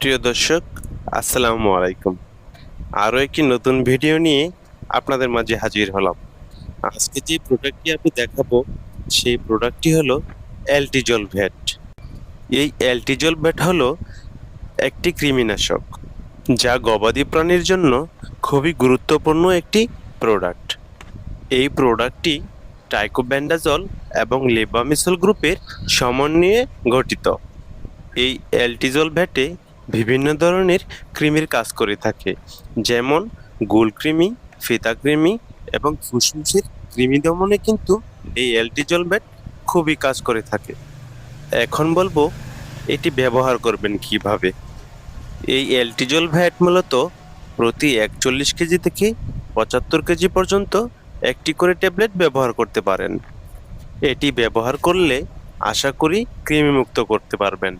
প্রিয় দর্শক, আসসালামু আলাইকুম। আরও একটি নতুন ভিডিও নিয়ে আপনাদের মাঝে হাজির হলাম। আজকে যে প্রোডাক্টটি আমি দেখাবো, সেই প্রোডাক্টটি হলো অ্যালটিজল ভ্যাট এই অ্যালটিজল ভ্যাট হলো একটি কৃমিনাশক, যা গবাদি প্রাণীর জন্য খুবই গুরুত্বপূর্ণ একটি প্রোডাক্ট এই প্রোডাক্টটি টাইকোব্যান্ডাজল এবং লেবামিসল গ্রুপের সমন্বয়ে গঠিত। এই অ্যালটিজল ভ্যাটে বিভিন্ন ধরনের কৃমির কাজ করে থাকে, যেমন গোলকৃমি ফিতাকৃমি এবং ফুসফুসের কৃমি দমনে কিন্তু এই অ্যালটিজল ভ্যাট খুবই কাজ করে থাকে। এখন বলব, এটি ব্যবহার করবেন কীভাবে? এই অ্যালটিজল ভ্যাট মূলত প্রতি একচল্লিশ কেজি থেকে পঁচাত্তর কেজি পর্যন্ত একটি করে ট্যাবলেট ব্যবহার করতে পারেন। এটি ব্যবহার করলে আশা করি কৃমিমুক্ত করতে পারবেন।